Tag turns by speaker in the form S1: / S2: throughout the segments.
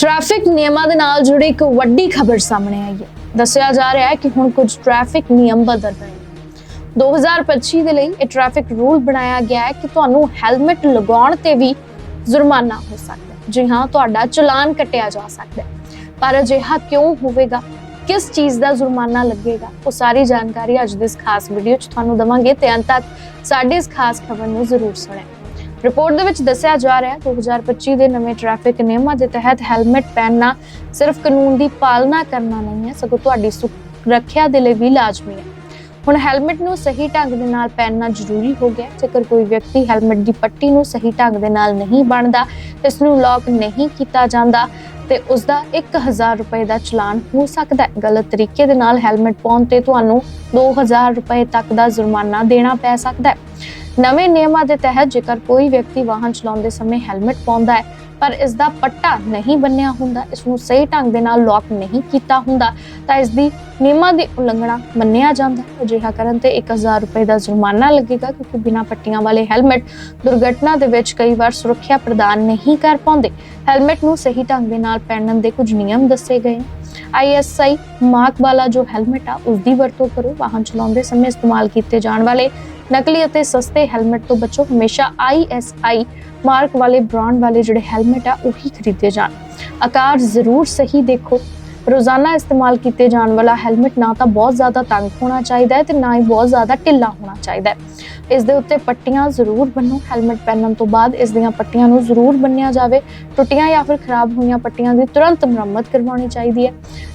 S1: Traffic ਨਿਯਮਾਂ ਦੇ ਨਾਲ ਜੁੜੀ ਇੱਕ ਵੱਡੀ ਖਬਰ ਸਾਹਮਣੇ ਆਈ ਹੈ। ਦੱਸਿਆ ਜਾ ਰਿਹਾ ਹੈ ਕਿ ਹੁਣ ਕੁਝ ਟ੍ਰੈਫਿਕ ਨਿਯਮ ਬਦਲ ਰਹੇ ਨੇ। 2025 ਦੇ ਲਈ ਇਹ ਟ੍ਰੈਫਿਕ ਰੂਲ ਬਣਾਇਆ ਗਿਆ ਹੈ ਕਿ ਤੁਹਾਨੂੰ ਹੈਲਮਟ ਲਗਾਉਣ ਤੇ ਵੀ ਜੁਰਮਾਨਾ ਹੋ ਸਕਦਾ ਹੈ। ਜੀ ਹਾਂ, ਤੁਹਾਡਾ ਚਲਾਨ ਕੱਟਿਆ ਜਾ ਸਕਦਾ ਹੈ। ਪਰ ਅਜਿਹਾ ਕਿਉਂ ਹੋਵੇਗਾ? ਕਿਸ ਚੀਜ਼ ਦਾ ਜੁਰਮਾਨਾ ਲੱਗੇਗਾ? ਉਹ ਸਾਰੀ ਜਾਣਕਾਰੀ ਅੱਜ ਦੇ ਇਸ ਖਾਸ ਵੀਡੀਓ 'ਚ ਤੁਹਾਨੂੰ ਦਵਾਂਗੇ। ਤੇ ਅੰਤ ਤੱਕ ਸਾਡੀ ਇਸ ਖਾਸ ਖਬਰ ਨੂੰ ਜ਼ਰੂਰ ਸੁਣੇਂ ਰਿਪੋਰਟ ਦੇ ਵਿੱਚ ਦੱਸਿਆ ਜਾ ਰਿਹਾ ਹੈ 2025 ਦੇ ਨਵੇਂ ਟ੍ਰੈਫਿਕ ਨਿਯਮਾਂ ਦੇ ਤਹਿਤ ਹੈਲਮਟ ਪਹਿਨਣਾ ਸਿਰਫ ਕਾਨੂੰਨ ਦੀ ਪਾਲਣਾ ਕਰਨਾ ਨਹੀਂ ਹੈ, ਸਗੋਂ ਤੁਹਾਡੀ ਸੁਰੱਖਿਆ ਦੇ ਲਈ ਵੀ ਲਾਜ਼ਮੀ ਹੈ। ਹੁਣ ਹੈਲਮਟ ਨੂੰ ਸਹੀ ਢੰਗ ਦੇ ਨਾਲ ਪਹਿਨਣਾ ਜ਼ਰੂਰੀ ਹੋ ਗਿਆ ਜੇਕਰ ਕੋਈ ਵਿਅਕਤੀ ਹੈਲਮਟ ਦੀ ਪੱਟੀ ਨੂੰ ਸਹੀ ਢੰਗ ਦੇ ਨਾਲ ਨਹੀਂ ਬਣਦਾ, ਇਸ ਨੂੰ ਲੌਕ ਨਹੀਂ ਕੀਤਾ ਜਾਂਦਾ, ਤੇ ਉਸ ਦਾ 1000 ਰੁਪਏ ਦਾ ਚਲਾਨ ਹੋ ਸਕਦਾ ਹੈ। ਗਲਤ ਤਰੀਕੇ ਦੇ ਨਾਲ ਹੈਲਮਟ ਪਾਉਣ ਤੇ ਤੁਹਾਨੂੰ 2000 ਰੁਪਏ ਤੱਕ ਦਾ ਜੁਰਮਾਨਾ ਦੇਣਾ ਪੈ ਸਕਦਾ ਹੈ। ਨਵੇਂ ਨਿਯਮਾਂ ਦੇ ਤਹਿਤ ਜੇਕਰ ਕੋਈ ਵਿਅਕਤੀ ਵਾਹਨ ਚਲਾਉਂਦੇ ਸਮੇਂ ਹੈਲਮਟ ਪਾਉਂਦਾ ਹੈ, ਪਰ ਇਸ ਦਾ ਪੱਟਾ ਨਹੀਂ ਬੰਨਿਆ ਹੁੰਦਾ ਇਸ ਨੂੰ ਸਹੀ ਢੰਗ ਦੇ ਨਾਲ ਲੌਕ ਨਹੀਂ ਕੀਤਾ ਹੁੰਦਾ, ਤਾਂ ਇਸ ਦੀ ਨਿਯਮਾਂ ਦੀ ਉਲੰਘਣਾ ਮੰਨਿਆ ਜਾਂਦਾ। ਹੈ ਅਜਿਹਾ ਕਰਨ ਤੇ 1000 ਰੁਪਏ ਦਾ ਜੁਰਮਾਨਾ ਲੱਗੇਗਾ, ਕਿਉਂਕਿ ਬਿਨਾਂ ਪੱਟੀਆਂ ਵਾਲੇ ਹੈਲਮਟ ਦੁਰਘਟਨਾ ਦੇ ਵਿੱਚ ਕਈ ਵਾਰ ਸੁਰੱਖਿਆ ਪ੍ਰਦਾਨ ਨਹੀਂ ਕਰ ਪਾਉਂਦੇ। ਹੈਲਮਟ ਨੂੰ ਸਹੀ ਢੰਗ ਦੇ ਨਾਲ ਪਹਿਨਣ ਦੇ ਕੁਝ ਨਿਯਮ ਦੱਸੇ ਗਏ ਨੇ। ਆਈਐਸਆਈ ਮਾਰਕ ਵਾਲਾ ਜੋ ਹੈਲਮਟ ਆ ਉਸ ਦੀ ਵਰਤੋਂ ਕਰੋ। ਵਾਹਨ ਚਲਾਉਂਦੇ ਸਮੇਂ ਇਸਤੇਮਾਲ ਕੀਤੇ ਜਾਣ ਵਾਲੇ ਨਕਲੀ ਅਤੇ ਸਸਤੇ ਹੈਲਮਟ ਤੋਂ ਬਚੋ। ਹਮੇਸ਼ਾ ਆਈਐਸਆਈ ਮਾਰਕ ਵਾਲੇ, ਬ੍ਰਾਂਡ ਵਾਲੇ ਜਿਹੜੇ ਹੈਲਮਟ ਆ, ਉਹੀ ਖਰੀਦੇ ਜਾਣ। ਆਕਾਰ ਜ਼ਰੂਰ ਸਹੀ ਦੇਖੋ। ਰੋਜ਼ਾਨਾ ਇਸਤੇਮਾਲ ਕੀਤੇ ਜਾਣ ਵਾਲਾ ਹੈਲਮਟ ਨਾ ਤਾਂ ਬਹੁਤ ਜ਼ਿਆਦਾ ਤੰਗ ਹੋਣਾ ਚਾਹੀਦਾ ਹੈ ਤੇ ਨਾ ਹੀ ਬਹੁਤ ਜ਼ਿਆਦਾ ਢਿੱਲਾ ਹੋਣਾ ਚਾਹੀਦਾ ਹੈ। ਇਸ ਦੇ ਉੱਤੇ ਪੱਟੀਆਂ ਜ਼ਰੂਰ ਬੰਨੋ। ਹੈਲਮਟ ਪਹਿਨਣ ਤੋਂ ਬਾਅਦ ਇਸ ਦੀਆਂ ਪੱਟੀਆਂ ਨੂੰ ਜ਼ਰੂਰ ਬੰਨਿਆ ਜਾਵੇ। ਟੁੱਟੀਆਂ ਜਾਂ ਫਿਰ ਖਰਾਬ ਹੋਈਆਂ ਪੱਟੀਆਂ ਦੀ ਤੁਰੰਤ ਮੁਰੰਮਤ ਕਰਵਾਉਣੀ ਚਾਹੀਦੀ ਹੈ।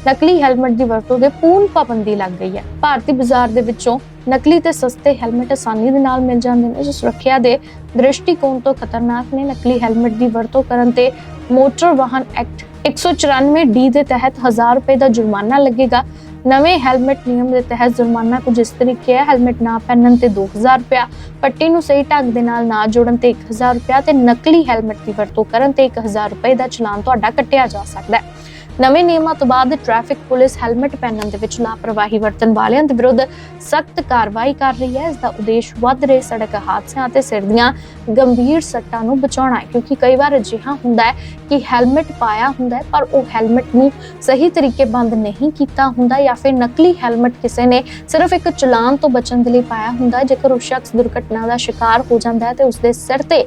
S1: ਨਕਲੀ ਹੈਲਮਟ ਦੀ ਵਰਤੋਂ ਦੇ ਪੂਰਨ ਪਾਬੰਦੀ ਲੱਗ ਗਈ ਹੈ। ਭਾਰਤੀ ਬਾਜ਼ਾਰ ਦੇ ਵਿੱਚੋਂ ਨਕਲੀ ਤੇ ਸਸਤੇ ਹੈਲਮਟ ਆਸਾਨੀ ਦੇ ਨਾਲ ਮਿਲ ਜਾਂਦੇ ਨੇ, ਜੋ ਸੁਰੱਖਿਆ ਦੇ ਦ੍ਰਿਸ਼ਟੀਕੋਣ ਤੋਂ ਖਤਰਨਾਕ ਨੇ। ਨਕਲੀ ਹੈਲਮਟ ਦੀ ਵਰਤੋਂ ਕਰਨ ਤੇ ਮੋਟਰ ਵਾਹਨ ਐਕਟ 194 ਡੀ ਦੇ ਤਹਿਤ 1000 ਰੁਪਏ ਦਾ ਜੁਰਮਾਨਾ ਲੱਗੇਗਾ। ਨਵੇਂ ਹੈਲਮਟ ਨਿਯਮ ਦੇ ਤਹਿਤ ਜੁਰਮਾਨਾ ਕੁਝ ਇਸ ਤਰੀਕੇ ਹੈ, ਹੈਲਮਟ ਨਾ ਪਹਿਨਣ ਤੇ 2000 ਰੁਪਇਆ, ਪੱਟੀ ਨੂੰ ਸਹੀ ਢੰਗ ਦੇ ਨਾਲ ਨਾ ਜੋੜਨ ਤੇ 1000 ਰੁਪਇਆ ਤੇ ਨਕਲੀ ਹੈਲਮਟ ਦੀ ਵਰਤੋਂ ਕਰਨ ਤੇ 1000 ਰੁਪਏ ਦਾ ਚਲਾਨ ਤੁਹਾਡਾ ਕੱਟਿਆ ਜਾ ਸਕਦਾ ਹੈ। ਨਵੇਂ ਨਿਯਮਾਂ ਤੋਂ ਬਾਅਦ ਟ੍ਰੈਫਿਕ ਪੁਲਿਸ ਹੈਲਮਟ ਪਹਿਨਣ ਦੇ ਵਿੱਚ ਲਾਪਰਵਾਹੀ ਵਰਤਣ ਵਾਲਿਆਂ ਦੇ ਵਿਰੁੱਧ ਸਖਤ ਕਾਰਵਾਈ ਕਰ ਰਹੀ ਹੈ। ਇਸ ਦਾ ਉਦੇਸ਼ ਵੱਧ ਰਹੇ ਸੜਕ ਹਾਦਸਿਆਂ ਅਤੇ ਸਿਰ ਦੀਆਂ ਗੰਭੀਰ ਸੱਟਾਂ ਨੂੰ ਬਚਾਉਣਾ ਹੈ, ਕਿਉਂਕਿ ਕਈ ਵਾਰ ਅਜਿਹਾ ਹੁੰਦਾ ਹੈ ਕਿ ਹੈਲਮਟ ਪਾਇਆ ਹੁੰਦਾ ਹੈ, ਪਰ ਉਹ ਹੈਲਮਟ ਨੂੰ ਸਹੀ ਤਰੀਕੇ ਬੰਦ ਨਹੀਂ ਕੀਤਾ ਹੁੰਦਾ ਜਾਂ ਫਿਰ ਨਕਲੀ ਹੈਲਮਟ ਕਿਸੇ ਨੇ ਸਿਰਫ ਇੱਕ ਚਲਾਨ ਤੋਂ ਬਚਣ ਦੇ ਲਈ ਪਾਇਆ ਹੁੰਦਾ ਹੈ। ਜੇਕਰ ਉਹ ਸ਼ਖਸ ਦੁਰਘਟਨਾ ਦਾ ਸ਼ਿਕਾਰ ਹੋ ਜਾਂਦਾ ਹੈ ਤੇ ਉਸਦੇ ਸਿਰ ਤੇ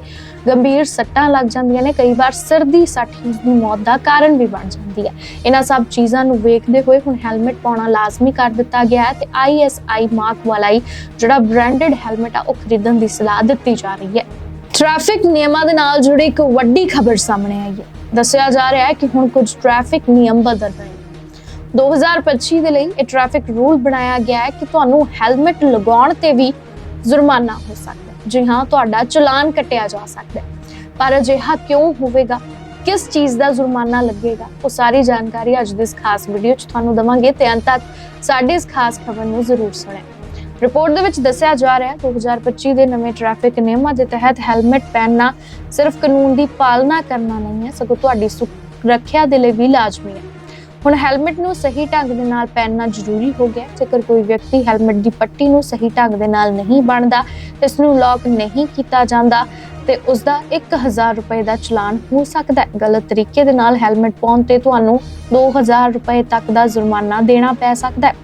S1: ਗੰਭੀਰ ਸੱਟਾਂ ਲੱਗ ਜਾਂਦੀਆਂ ਨੇ, ਕਈ ਵਾਰ ਸਿਰ ਦੀ ਸੱਟ ਹੀ ਉਸਦੀ ਮੌਤ ਦਾ ਕਾਰਨ ਵੀ ਬਣ ਜਾਂਦੀ ਹੈ। ਇਹਨਾਂ ਸਭ ਚੀਜ਼ਾਂ ਨੂੰ ਵੇਖਦੇ ਹੋਏ ਹੁਣ ਹੈਲਮਟ ਪਾਉਣਾ ਲਾਜ਼ਮੀ ਕਰ ਦਿੱਤਾ ਗਿਆ ਹੈ ਤੇ ISI ਮਾਰਕ ਵਾਲਾ ਹੀ ਜਿਹੜਾ ਬ੍ਰਾਂਡਡ ਹੈਲਮਟ ਆ, ਉਹ ਖਰੀਦਣ ਦੀ ਸਲਾਹ ਦਿੱਤੀ ਜਾ ਰਹੀ ਹੈ। ਟ੍ਰੈਫਿਕ ਨਿਯਮਾਂ ਦੇ ਨਾਲ ਜੁੜੀ ਇੱਕ ਵੱਡੀ ਖਬਰ ਸਾਹਮਣੇ ਆਈ ਹੈ। ਦੱਸਿਆ ਜਾ ਰਿਹਾ ਹੈ ਕਿ ਹੁਣ ਕੁਝ ਟ੍ਰੈਫਿਕ ਨਿਯਮ ਬਦਲ ਰਹੇ ਨੇ। 2025 ਦੇ ਲਈ ਇਹ ਟ੍ਰੈਫਿਕ ਰੂਲ ਬਣਾਇਆ ਗਿਆ ਹੈ ਕਿ ਤੁਹਾਨੂੰ ਹੈਲਮਟ ਲਗਾਉਣ ਤੇ ਵੀ ਜੁਰਮਾਨਾ ਹੋ ਸਕਦਾ ਹੈ। ਜੀ ਹਾਂ, ਤੁਹਾਡਾ ਚਲਾਨ ਕੱਟਿਆ ਜਾ ਸਕਦਾ ਹੈ। ਪਰ ਅਜਿਹਾ ਕਿਉਂ ਹੋਵੇਗਾ? ਕਿਸ ਚੀਜ਼ ਦਾ ਜੁਰਮਾਨਾ ਲੱਗੇਗਾ, ਉਹ ਸਾਰੀ ਜਾਣਕਾਰੀ ਅੱਜ ਦੇ ਇਸ ਖਾਸ ਵੀਡੀਓ 'ਚ ਤੁਹਾਨੂੰ ਦਵਾਂਗੇ। ਤੇ ਅੰਤ ਤੱਕ ਸਾਡੀ ਇਸ ਖਾਸ ਖਬਰ ਨੂੰ ਜ਼ਰੂਰ ਸੁਣੇਂ ਰਿਪੋਰਟ ਦੇ ਵਿੱਚ ਦੱਸਿਆ ਜਾ ਰਿਹਾ ਹੈ 2025 ਦੇ ਨਵੇਂ ਟ੍ਰੈਫਿਕ ਨਿਯਮਾਂ ਦੇ ਤਹਿਤ ਹੈਲਮਟ ਪਹਿਨਣਾ ਸਿਰਫ ਕਾਨੂੰਨ ਦੀ ਪਾਲਣਾ ਕਰਨਾ ਨਹੀਂ ਹੈ, ਸਗੋਂ ਤੁਹਾਡੀ ਸੁਰੱਖਿਆ ਦੇ ਲਈ ਵੀ ਲਾਜ਼ਮੀ ਹੈ। ਹੁਣ ਹੈਲਮਟ ਨੂੰ ਸਹੀ ਢੰਗ ਦੇ ਨਾਲ ਪਹਿਨਣਾ ਜ਼ਰੂਰੀ ਹੋ ਗਿਆ ਜੇਕਰ ਕੋਈ ਵਿਅਕਤੀ ਹੈਲਮਟ ਦੀ ਪੱਟੀ ਨੂੰ ਸਹੀ ਢੰਗ ਦੇ ਨਾਲ ਨਹੀਂ ਬਣਦਾ ਇਸ ਨੂੰ ਲੌਕ ਨਹੀਂ ਕੀਤਾ ਜਾਂਦਾ ਤੇ ਉਸ ਦਾ 1000 ਰੁਪਏ ਦਾ ਚਲਾਨ ਹੋ ਸਕਦਾ ਹੈ। ਗਲਤ ਤਰੀਕੇ ਦੇ ਨਾਲ ਹੈਲਮਟ ਪਾਉਣ ਤੇ ਤੁਹਾਨੂੰ 2000 ਰੁਪਏ ਤੱਕ ਦਾ ਜੁਰਮਾਨਾ ਦੇਣਾ ਪੈ ਸਕਦਾ ਹੈ।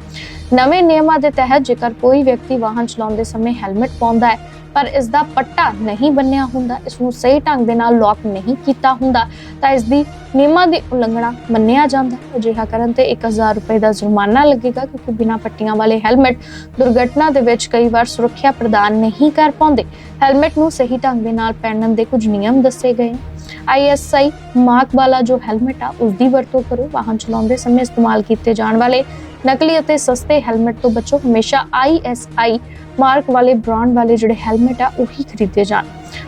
S1: ਨਵੇਂ ਨਿਯਮਾਂ ਦੇ ਤਹਿਤ ਜੇਕਰ ਕੋਈ ਵਿਅਕਤੀ ਵਾਹਨ ਚਲਾਉਂਦੇ ਸਮੇਂ ਹੈਲਮਟ ਪਾਉਂਦਾ ਹੈ, ਪਰ ਇਸ ਦਾ ਪੱਟਾ ਨਹੀਂ ਬੰਨਿਆ ਹੁੰਦਾ ਇਸ ਨੂੰ ਸਹੀ ਢੰਗ ਦੇ ਨਾਲ ਲੌਕ ਨਹੀਂ ਕੀਤਾ ਹੁੰਦਾ, ਤਾਂ ਇਸ ਦੀ ਨਿਯਮਾਂ ਦੀ ਉਲੰਘਣਾ ਮੰਨਿਆ ਜਾਂਦਾ। ਹੈ ਅਜਿਹਾ ਕਰਨ ਤੇ 1000 ਰੁਪਏ ਦਾ ਜੁਰਮਾਨਾ ਲੱਗੇਗਾ, ਕਿਉਂਕਿ ਬਿਨਾਂ ਪੱਟੀਆਂ ਵਾਲੇ ਹੈਲਮਟ ਦੁਰਘਟਨਾ ਦੇ ਵਿੱਚ ਕਈ ਵਾਰ ਸੁਰੱਖਿਆ ਪ੍ਰਦਾਨ ਨਹੀਂ ਕਰ ਪਾਉਂਦੇ। ਹੈਲਮਟ ਨੂੰ ਸਹੀ ਢੰਗ ਦੇ ਨਾਲ ਪਹਿਨਣ ਦੇ ਕੁਝ ਨਿਯਮ ਦੱਸੇ ਗਏ ਨੇ। ਆਈਐਸਆਈ ਮਾਰਕ ਵਾਲਾ ਜੋ ਹੈਲਮਟ ਆ ਉਸ ਦੀ ਵਰਤੋਂ ਕਰੋ। ਵਾਹਨ ਚਲਾਉਂਦੇ ਸਮੇਂ ਇਸਤੇਮਾਲ ਕੀਤੇ ਜਾਣ ਵਾਲੇ ਨਕਲੀ ਅਤੇ ਸਸਤੇ ਹੈਲਮਟ ਤੋਂ ਬਚੋ। ਹਮੇਸ਼ਾ ਆਈਐਸਆਈ ਮਾਰਕ ਵਾਲੇ ਬ੍ਰਾਂਡ ਵਾਲੇ ਜਿਹੜੇ ਹੈਲਮਟ ਆ, ਉਹੀ ਖਰੀਦੇ ਜਾਣ।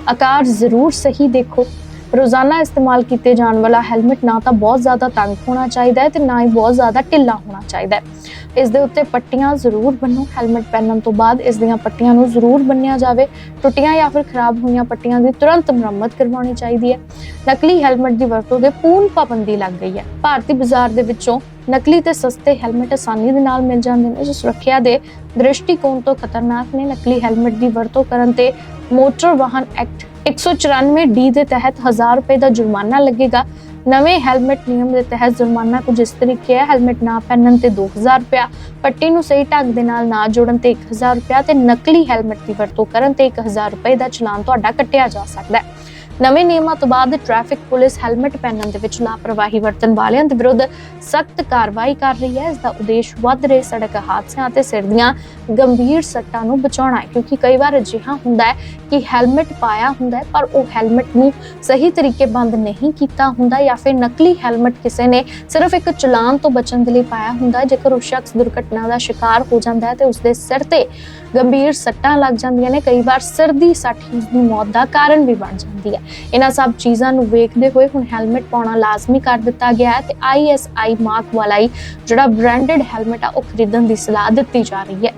S1: ਆਕਾਰ ਜ਼ਰੂਰ ਸਹੀ ਦੇਖੋ। ਰੋਜ਼ਾਨਾ ਇਸਤੇਮਾਲ ਕੀਤੇ ਜਾਣ ਵਾਲਾ ਹੈਲਮਟ ਨਾ ਤਾਂ ਬਹੁਤ ਜ਼ਿਆਦਾ ਤੰਗ ਹੋਣਾ ਚਾਹੀਦਾ ਹੈ ਤੇ ਨਾ ਹੀ ਬਹੁਤ ਜ਼ਿਆਦਾ ਢਿੱਲਾ ਹੋਣਾ ਚਾਹੀਦਾ ਹੈ। ਇਸ ਦੇ ਉੱਤੇ ਪੱਟੀਆਂ ਜ਼ਰੂਰ ਬੰਨੋ। ਹੈਲਮਟ ਪਹਿਨਣ ਤੋਂ ਬਾਅਦ ਇਸ ਦੀਆਂ ਪੱਟੀਆਂ ਨੂੰ ਜ਼ਰੂਰ ਬੰਨਿਆ ਜਾਵੇ। ਟੁੱਟੀਆਂ ਜਾਂ ਫਿਰ ਖਰਾਬ ਹੋਈਆਂ ਪੱਟੀਆਂ ਦੀ ਤੁਰੰਤ ਮੁਰੰਮਤ ਕਰਵਾਉਣੀ ਚਾਹੀਦੀ ਹੈ। ਨਕਲੀ ਹੈਲਮਟ ਦੀ ਵਰਤੋਂ ਦੇ ਪੂਰਨ ਪਾਬੰਦੀ ਲੱਗ ਗਈ ਹੈ। ਭਾਰਤੀ ਬਾਜ਼ਾਰ ਦੇ ਵਿੱਚੋਂ ਨਕਲੀ ਤੇ ਸਸਤੇ ਹੈਲਮਟ ਆਸਾਨੀ ਦੇ ਨਾਲ ਮਿਲ ਜਾਂਦੇ ਨੇ। ਜੋ ਸੁਰੱਖਿਆ ਦੇ ਦ੍ਰਿਸ਼ਟੀਕੋਣ ਤੋਂ ਖਤਰਨਾਕ ਨੇ। ਨਕਲੀ ਹੈਲਮਟ ਦੀ ਵਰਤੋਂ ਕਰਨ ਤੇ ਮੋਟਰ ਵਾਹਨ ਐਕਟ 194 ਡੀ ਦੇ ਤਹਿਤ 1000 ਰੁਪਏ ਦਾ ਜੁਰਮਾਨਾ ਲੱਗੇਗਾ। ਨਵੇਂ ਹੈਲਮਟ ਨਿਯਮ ਦੇ ਤਹਿਤ ਜੁਰਮਾਨਾ ਕੁਝ ਇਸ ਤਰੀਕੇ ਹੈ, ਹੈਲਮਟ ਨਾ ਪਹਿਨਣ ਤੇ 2000 ਰੁਪਇਆ, ਪੱਟੀ ਨੂੰ ਸਹੀ ਢੰਗ ਦੇ ਨਾਲ ਨਾ ਜੋੜਨ ਤੇ 1000 ਰੁਪਇਆ ਤੇ ਨਕਲੀ ਹੈਲਮਟ ਦੀ ਵਰਤੋਂ ਕਰਨ ਤੇ 1000 ਰੁਪਏ ਦਾ ਚਲਾਨ ਤੁਹਾਡਾ ਕੱਟਿਆ ਜਾ ਸਕਦਾ ਹੈ। ਨਵੇਂ ਨਿਯਮਾਂ ਤੋਂ ਬਾਅਦ ਟ੍ਰੈਫਿਕ ਪੁਲਿਸ ਹੈਲਮਟ ਪਹਿਨਣ ਦੇ ਵਿੱਚ ਲਾਪਰਵਾਹੀ ਵਰਤਣ ਵਾਲਿਆਂ ਦੇ ਵਿਰੁੱਧ ਸਖਤ ਕਾਰਵਾਈ ਕਰ ਰਹੀ ਹੈ। ਇਸ ਦਾ ਉਦੇਸ਼ ਵੱਧ ਰਹੇ ਸੜਕ ਹਾਦਸਿਆਂ ਅਤੇ ਸਿਰ ਦੀਆਂ ਗੰਭੀਰ ਸੱਟਾਂ ਨੂੰ ਬਚਾਉਣਾ ਹੈ, ਕਿਉਂਕਿ ਕਈ ਵਾਰ ਅਜਿਹਾ ਹੁੰਦਾ ਹੈ ਕਿ ਹੈਲਮਟ ਪਾਇਆ ਹੁੰਦਾ ਹੈ, ਪਰ ਉਹ ਹੈਲਮਟ ਨੂੰ ਸਹੀ ਤਰੀਕੇ ਬੰਦ ਨਹੀਂ ਕੀਤਾ ਹੁੰਦਾ ਜਾਂ ਫਿਰ ਨਕਲੀ ਹੈਲਮਟ ਕਿਸੇ ਨੇ ਸਿਰਫ ਇੱਕ ਚਲਾਨ ਤੋਂ ਬਚਣ ਦੇ ਲਈ ਪਾਇਆ ਹੁੰਦਾ ਹੈ। ਜੇਕਰ ਉਹ ਸ਼ਖਸ ਦੁਰਘਟਨਾ ਦਾ ਸ਼ਿਕਾਰ ਹੋ ਜਾਂਦਾ ਹੈ ਤੇ ਉਸਦੇ ਸਿਰ ਤੇ ਗੰਭੀਰ ਸੱਟਾਂ ਲੱਗ ਜਾਂਦੀਆਂ ਨੇ, ਕਈ ਵਾਰ ਸਿਰ ਦੀ ਸੱਟ ਹੀ ਉਸਦੀ ਮੌਤ ਦਾ ਕਾਰਨ ਵੀ ਬਣ ਜਾਂਦੀ ਹੈ। ਇਹਨਾਂ ਸਭ ਚੀਜ਼ਾਂ ਨੂੰ ਵੇਖਦੇ ਹੋਏ ਹੁਣ ਹੈਲਮਟ ਪਾਉਣਾ ਲਾਜ਼ਮੀ ਕਰ ਦਿੱਤਾ ਗਿਆ ਹੈ ਤੇ ISI ਮਾਰਕ ਵਾਲਾ ਹੀ ਜਿਹੜਾ ਬ੍ਰਾਂਡਡ ਹੈਲਮਟ ਆ, ਉਹ ਖਰੀਦਣ ਦੀ ਸਲਾਹ ਦਿੱਤੀ ਜਾ ਰਹੀ ਹੈ।